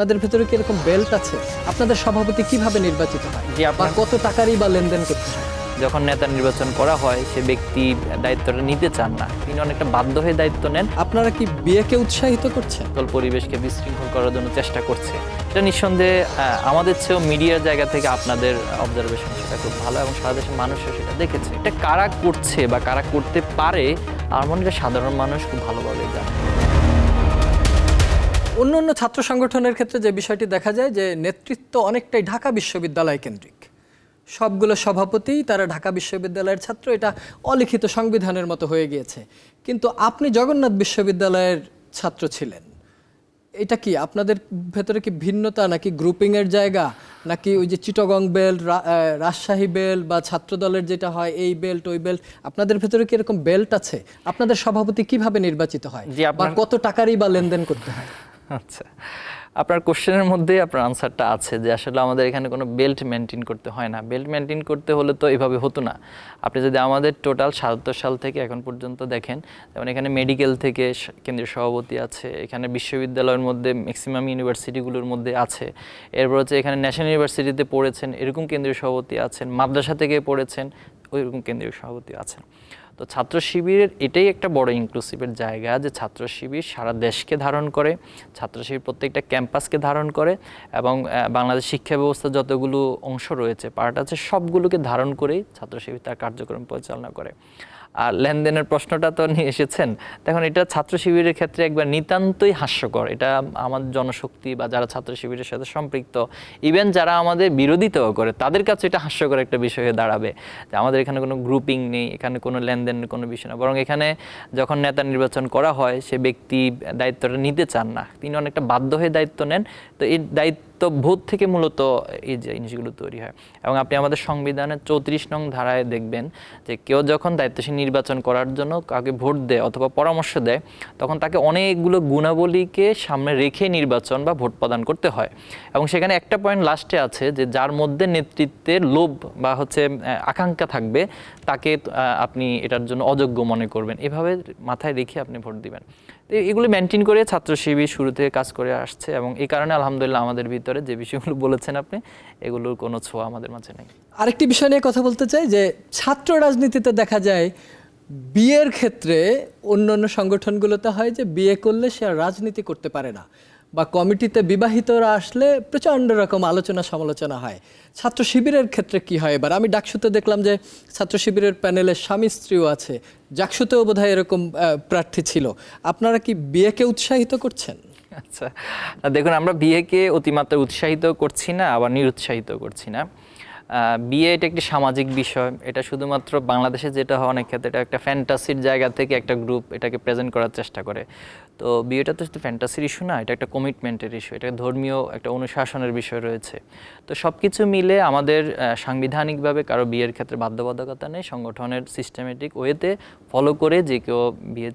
আপনাদের ভেতরে কি এরকম বেল্ট আছে? আপনাদের সভাপতি কীভাবে নির্বাচিত হয়? বা আপনার- কত টাকারই বা লেনদেন করতে হয় যখন নেতা নির্বাচন করা হয় সে ব্যক্তি দায়িত্বটা নিতে চান না। তিনি অনেকটা বাধ্য হয়ে দায়িত্ব নেন। আপনারা কি বিয়েকে উৎসাহিত করছেন দল পরিবেশকে বিশৃঙ্খল করার জন্য চেষ্টা করছে। এটা নিঃসন্দেহে আমাদের চেয়েও মিডিয়ার জায়গা থেকে আপনাদের অবজারভেশন সেটা খুব ভালো এবং সারা দেশের মানুষও সেটা দেখেছে। এটা কারা করছে বা কারা করতে পারে আমার মনে হয় সাধারণ মানুষ খুব ভালোভাবে জানে। অন্য অন্য ছাত্র সংগঠনের ক্ষেত্রে যে বিষয়টি দেখা যায় যে নেতৃত্ব অনেকটাই ঢাকা বিশ্ববিদ্যালয় কেন্দ্রিক। সবগুলো সভাপতি তারা ঢাকা বিশ্ববিদ্যালয়ের ছাত্র এটা অলিখিত সংবিধানের মতো হয়ে গিয়েছে। কিন্তু আপনি জগন্নাথ বিশ্ববিদ্যালয়ের ছাত্র ছিলেন। এটা কি আপনাদের ভেতরে কি ভিন্নতা নাকি গ্রুপিং এর জায়গা নাকি ওই যে চিটগং বেল্ট রাজশাহী বেল্ট বা ছাত্র দলের যেটা হয় এই বেল্ট ওই বেল্ট আপনাদের ভেতরে কি এরকম বেল্ট আছে? আপনাদের সভাপতি কীভাবে নির্বাচিত হয়? বা কত টাকারই বা লেনদেন করতে হয়? আচ্ছা। আপনার কোশ্চেনের মধ্যে আপনার আনসারটা আছে যে আসলে আমাদের এখানে কোনো বেল্ট মেনটেন করতে হয় না। বেল্ট মেনটেন করতে হলে তো এভাবে হতো না। আপনি যদি আমাদের টোটাল সাতাত্তর সাল থেকে এখন পর্যন্ত দেখেন, যেমন এখানে মেডিকেল থেকে কেন্দ্রীয় সভাপতি আছে, এখানে বিশ্ববিদ্যালয়ের মধ্যে ম্যাক্সিমাম ইউনিভার্সিটিগুলোর মধ্যে আছে, এরপর হচ্ছে এখানে ন্যাশনাল ইউনিভার্সিটিতে পড়েছেন, এরকম কেন্দ্রীয় সভাপতি আছেন, মাদ্রাসা থেকে পড়েছেন, ওইরকম কেন্দ্রীয় সভাপতি আছেন। তো ছাত্র শিবিরের এটাই একটা বড় ইনক্লুসিভের জায়গা যে ছাত্র শিবির সারা দেশকে ধারণ করে, ছাত্র শিবির প্রত্যেকটা ক্যাম্পাসকে ধারণ করে এবং বাংলাদেশ শিক্ষা ব্যবস্থা যতগুলো অংশ রয়েছে পার্ট আছে, সবগুলোকে ধারণ করেই ছাত্র শিবির তার কার্যক্রম পরিচালনা করে। আর লেনদেনের প্রশ্নটা তো নিয়ে এসেছেন, দেখুন এটা ছাত্র শিবিরের ক্ষেত্রে একবার নিতান্তই হাস্যকর। এটা আমাদের জনশক্তি বা যারা ছাত্র শিবিরের সাথে সম্পৃক্ত ইভেন যারা আমাদের বিরোধিতাও করে, তাদের কাছে এটা হাস্যকর একটা বিষয় হয়ে দাঁড়াবে যে আমাদের এখানে কোনো গ্রুপিং নেই, এখানে কোনো লেনদেনের কোনো বিষয় না। বরং এখানে যখন নেতা নির্বাচন করা হয়, সে ব্যক্তি দায়িত্বটা নিতে চান না। তিনি অনেকটা বাধ্য হয়ে দায়িত্ব নেন। তো এই দায়িত্ব বোধ থেকে মূলত এই যে জিনিসগুলো তৈরি হয়। এবং আপনি আমাদের সংবিধানের চৌত্রিশ নং ধারায় দেখবেন যে কেউ যখন দায়িত্বশীল নির্বাচন করার জন্য কাউকে ভোট দেয় অথবা পরামর্শ দেয়, তখন তাকে অনেকগুলো গুণাবলীকে সামনে রেখে নির্বাচন বা ভোট প্রদান করতে হয়। এবং সেখানে একটা পয়েন্ট লাস্টে আছে যে যার মধ্যে নেতৃত্বের লোভ বা হচ্ছে আকাঙ্ক্ষা থাকবে, তাকে আপনি এটার জন্য অযোগ্য মনে করবেন। এভাবে মাথায় রেখে আপনি ভোট দিবেন। তো এগুলো মেনটেন করে ছাত্র শিবির শুরু থেকে কাজ করে আসছে এবং এই কারণে আলহামদুলিল্লাহ আমাদের ভিতরে যে বিষয়গুলো বলেছেন আপনি, এগুলোর কোনো ছোঁয়া আমাদের মাঝে নেই। আরেকটি বিষয় নিয়ে কথা বলতে চাই যে, ছাত্র রাজনীতিতে দেখা যায়, বিয়ের ক্ষেত্রে অন্য অন্য সংগঠনগুলোতে হয় যে, বিয়ে করলে সে আর রাজনীতি করতে পারে না বা কমিটিতে বিবাহিতরা আসলে প্রচণ্ড রকম আলোচনা সমালোচনা হয়। ছাত্র শিবিরের ক্ষেত্রে কি হয়? এবার আমি ডাকসুতে দেখলাম যে, ছাত্র শিবিরের প্যানেলে স্বামী স্ত্রীও আছে। জাকসুতেও বোধহয় এরকম প্রার্থী ছিল। আপনারা কি বিয়েকে উৎসাহিত করছেন? আচ্ছা। দেখুন আমরা বিয়েকে অতিমাত্রা উৎসাহিত করছি না আবার নিরুৎসাহিত করছি না। বিয়ে এটা একটি সামাজিক বিষয়। এটা শুধুমাত্র বাংলাদেশে যেটা হয় অনেক ক্ষেত্রে, এটা একটা ফ্যান্টাসির জায়গা থেকে একটা গ্রুপ এটাকে প্রেজেন্ট করার চেষ্টা করে। তো বিয়েটা তো শুধু ফ্যান্টাসির ইস্যু না, এটা একটা কমিটমেন্টের ইস্যু এটা ধর্মীয় একটা অনুশাসনের বিষয় রয়েছে। তো সব কিছু মিলে আমাদের সাংবিধানিকভাবে কারও বিয়ের ক্ষেত্রে বাধ্যবাধকতা নেই, সংগঠনের সিস্টেমেটিক ওয়েতে ফলো করে যে কেউ বিয়ে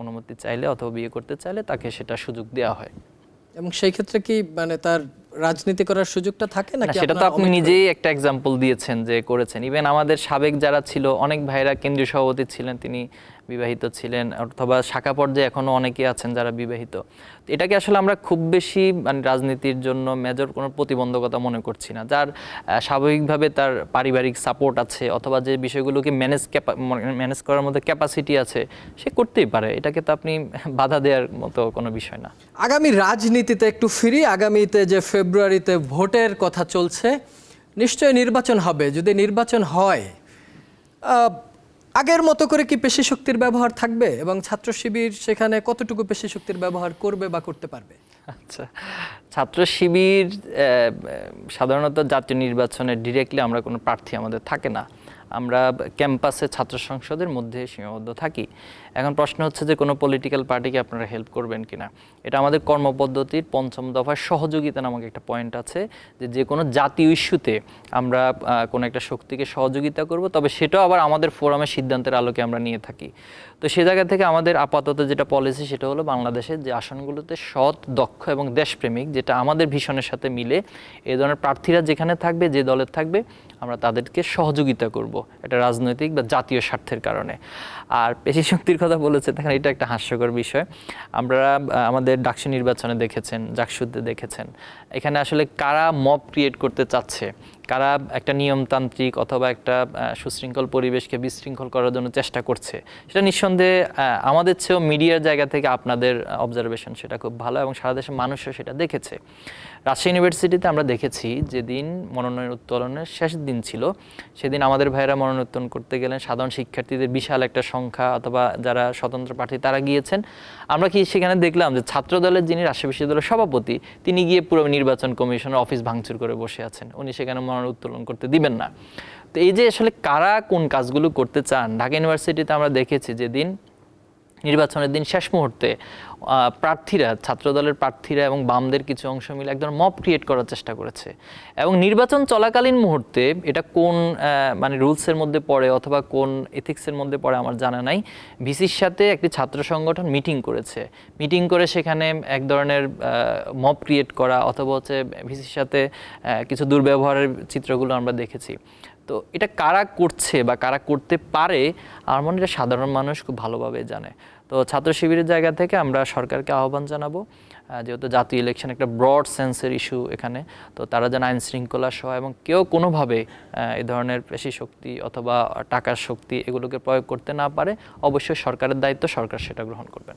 অনুমতি চাইলে অথবা বিয়ে করতে চাইলে তাকে সেটা সুযোগ দেওয়া হয়। এবং সেই ক্ষেত্রে কি মানে তার রাজনীতি করার সুযোগটা থাকে না নাকি সেটা তো আপনি নিজেই একটা এক্সাম্পল দিয়েছেন যে করেছেন। ইভেন আমাদের সাবেক যারা ছিল অনেক ভাইরা কেন্দ্রীয় সভাপতি ছিলেন তিনি বিবাহিত ছিলেন, অথবা শাখা পর্যায়ে এখনও অনেকে আছেন যারা বিবাহিত। এটাকে আসলে আমরা খুব বেশি মানে রাজনীতির জন্য মেজর কোনো প্রতিবন্ধকতা মনে করছি না? যার স্বাভাবিকভাবে তার পারিবারিক সাপোর্ট আছে, অথবা যে বিষয়গুলোকে ম্যানেজ ম্যানেজ করার মধ্যে ক্যাপাসিটি আছে, সে করতেই পারে। এটাকে তো আপনি বাধা দেওয়ার মতো কোনো বিষয় না। আগামী রাজনীতিতে একটু ফিরি, আগামীতে যে ফেব্রুয়ারিতে ভোটের কথা চলছে, নিশ্চয়ই নির্বাচন হবে। যদি নির্বাচন হয় আগের মতো করে কি পেশি শক্তির ব্যবহার থাকবে এবং ছাত্র শিবির সেখানে কতটুকু পেশি শক্তির ব্যবহার করবে বা করতে পারবে? আচ্ছা ছাত্র শিবির সাধারণত জাতীয় নির্বাচনে ডিরেক্টলি আমরা কোনো প্রার্থী আমাদের থাকে না। আমরা ক্যাম্পাসে ছাত্র সংসদের মধ্যে সীমাবদ্ধ থাকি। এখন প্রশ্ন হচ্ছে যে কোনো পলিটিক্যাল পার্টিকে আপনারা হেল্প করবেন কিনা? এটা আমাদের কর্মপদ্ধতির পঞ্চম দফার সহযোগিতা নামক একটা পয়েন্ট আছে যে যে কোনো জাতীয় ইস্যুতে আমরা কোনো একটা শক্তিকে সহযোগিতা করব, তবে সেটাও আবার আমাদের ফোরামের সিদ্ধান্তের আলোকে আমরা নিয়ে থাকি। তো সে জায়গা থেকে আমাদের আপাতত যেটা পলিসি সেটা হলো বাংলাদেশের যে আসনগুলোতে সৎ, দক্ষ এবং দেশপ্রেমিক, যেটা আমাদের ভীষণের সাথে মিলে এ ধরনের প্রার্থীরা যেখানে থাকবে, যে দলের থাকবে আমরা তাদেরকে সহযোগিতা করব এটা রাজনৈতিক বা জাতীয় স্বার্থের কারণে। আর পেশি শক্তির কথা বলেছে, দেখেন এটা একটা হাস্যকর বিষয়। আমরা আমাদের ডাকসু নির্বাচনে দেখেছেন, জাকসুতে দেখেছেন। এখানে আসলে কারা মব ক্রিয়েট করতে চাচ্ছে? কারা একটা নিয়মতান্ত্রিক অথবা একটা সুশৃঙ্খল পরিবেশকে বিশৃঙ্খল করার জন্য চেষ্টা করছে, সেটা নিঃসন্দেহে আমাদের চেয়েও মিডিয়ার জায়গা থেকে আপনাদের অবজারভেশন সেটা খুব ভালো এবং সারা দেশের মানুষও সেটা দেখেছে। রাজশাহী ইউনিভার্সিটিতে আমরা দেখেছি যেদিন মনোনয়ন উত্তোলনের শেষ দিন ছিল, সেদিন আমাদের ভাইয়েরা মনোনয়ন উত্তোলন করতে গেলেন, সাধারণ শিক্ষার্থীদের বিশাল একটা সংখ্যা অথবা যারা স্বতন্ত্র প্রার্থী তারা গিয়েছেন। আমরা কি সেখানে দেখলাম যে ছাত্র দলের যিনি রাজশাহী বিশ্ববিদ্যালয়ের সভাপতি, তিনি গিয়ে পুরো নির্বাচন কমিশনের অফিস ভাঙচুর করে বসে আছেন, উনি সেখানে মনোনয়ন উত্তোলন করতে দিবেন না। তো এই যে আসলে কারা কোন কাজগুলো করতে চান, ঢাকা ইউনিভার্সিটিতে আমরা দেখেছি যেদিন নির্বাচনের দিন শেষ মুহূর্তে প্রার্থীরা, ছাত্রদলের প্রার্থীরা এবং বামদের কিছু অংশ মিলে একদম মব ক্রিয়েট করার চেষ্টা করেছে। এবং নির্বাচন চলাকালীন মুহূর্তে এটা কোন মানে রুলসের মধ্যে পড়ে অথবা কোন এথিক্সের মধ্যে পড়ে আমার জানা নাই। ভিসির সাথে একটি ছাত্র সংগঠন মিটিং করেছে। মিটিং করে সেখানে এক ধরনের মব ক্রিয়েট করা অথবা হচ্ছে ভিসির সাথে কিছু দুর্ব্যবহারের চিত্রগুলো আমরা দেখেছি। তো এটা কারা করছে বা কারা করতে পারে, আমার মনে হয় সাধারণ মানুষ খুব ভালোভাবে জানে। তো ছাত্র শিবিরের জায়গা থেকে আমরা সরকারকে আহ্বান জানাব যেহেতু জাতীয় ইলেকশন একটা ব্রড সেন্সের ইস্যু এখানে, তো তারা যেন আইন শৃঙ্খলা সহ এবং কেউ কোনোভাবে এ ধরনের পেশি শক্তি অথবা টাকার শক্তি এগুলোকে প্রয়োগ করতে না পারে, অবশ্যই সরকারের দায়িত্ব সরকার সেটা গ্রহণ করবেন।